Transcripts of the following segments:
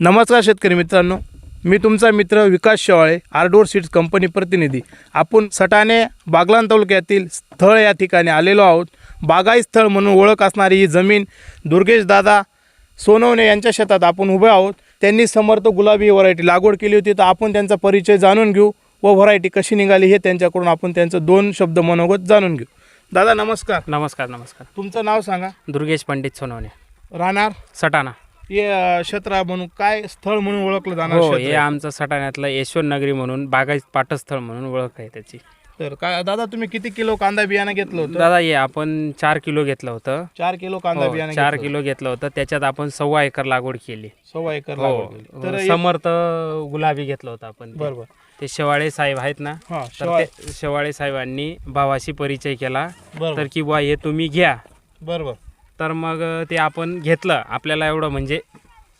नमस्कार शेतकरी मित्रांनो. मी तुमचा मित्र Vikas Shewale Ardor seeds company प्रतिनिधी. आपण सटाणे बागलाण तालुक्यातील स्थळ या ठिकाणी आलेलो आहोत. बागाई स्थळ म्हणून ओळख असणारी ही जमीन दुर्गेश दादा सोनवणे यांच्या शेतात आपण उभे आहोत. त्यांनी समर्थ गुलाबी व्हरायटी लागवड केली होती. तर आपण त्यांचा परिचय जाणून घेऊ व व्हरायटी कशी निघाली हे त्यांच्याकडून आपण त्यांचं दोन शब्द मनोगत जाणून घेऊ. दादा नमस्कार. नमस्कार नमस्कार. तुमचं नाव सांगा. दुर्गेश पंडित सोनवणे. राहणार? सटाणा. हे क्षेत्र म्हणून काय स्थळ म्हणून ओळखलं जाणार हो क्षेत्र हे आहे? आमचं सटाण्यातलं यशवंत नगरी म्हणून बागायत पाटस्थळ म्हणून ओळख आहे त्याची. तर काय दादा तुम्ही किती किलो कांदा बियाणं घेतलं होतं? दादा हे आपण चार किलो घेतलं होतं. चार किलो कांदा हो, बियाणं चार घेतलं किलो घेतलं होतं. त्याच्यात आपण सव्वा एकर लागवड केली. होतं. सव्वा एकर हो केली. तर समर्थ गुलाबी घेतलं होतं आपण ते. बरोबर. ते शेवाळे साहेब आहेत ना हा तर शेवाळ. ते शेवाळे साहेबांनी भावाशी परिचय केला. बरोबर. तर की बुवा हे तुम्ही घ्या. बरोबर. तर मग ते आपण घेतलं. आपल्याला एवढं म्हणजे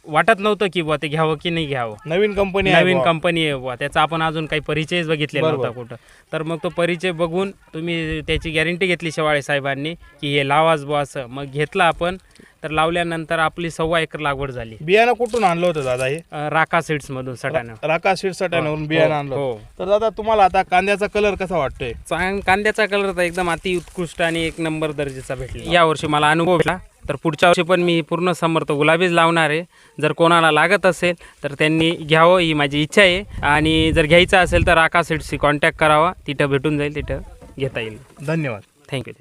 वाटत नव्हतं की बुवा ते घ्यावं की नाही घ्यावं. नवीन कंपनी आहे नवीन बुवा. कंपनी आहे बुवा. त्याचा आपण अजून काही परिचयच बघितलेला बरोबर. नव्हता कुठं. तर मग तो परिचय बघून तुम्ही त्याची गॅरंटी घेतली शेवाळे साहेबांनी की हे लावाच बुवा असं. मग घेतलं आपण. तर लावल्यानंतर आपली सव्वा एकर लागवड झाली. बियाणं कुठून आणलं होतं दादा हे? अं, राका सीड्स मधून सटाणं राका सीडसटाण्यावरून बियाणं आणलं हो. तर दादा तुम्हाला आता कांद्याचा कलर कसा वाटतोय? चांग कांद्याचा कलर तर एकदम अति उत्कृष्ट आणि एक नंबर दर्जाचा भेटला. या वर्षी मला अनुभव भेटला. तर पुढच्या वर्षी पण मी पूर्ण समर्थ गुलाबीच लावणार आहे. जर कोणाला लागत असेल तर त्यांनी घ्यावं ही माझी इच्छा आहे. आणि जर घ्यायचं असेल तर राका सीड्सशी कॉन्टॅक्ट करावा. तिथं भेटून जाईल तिथं घेता येईल. धन्यवाद. थँक्यू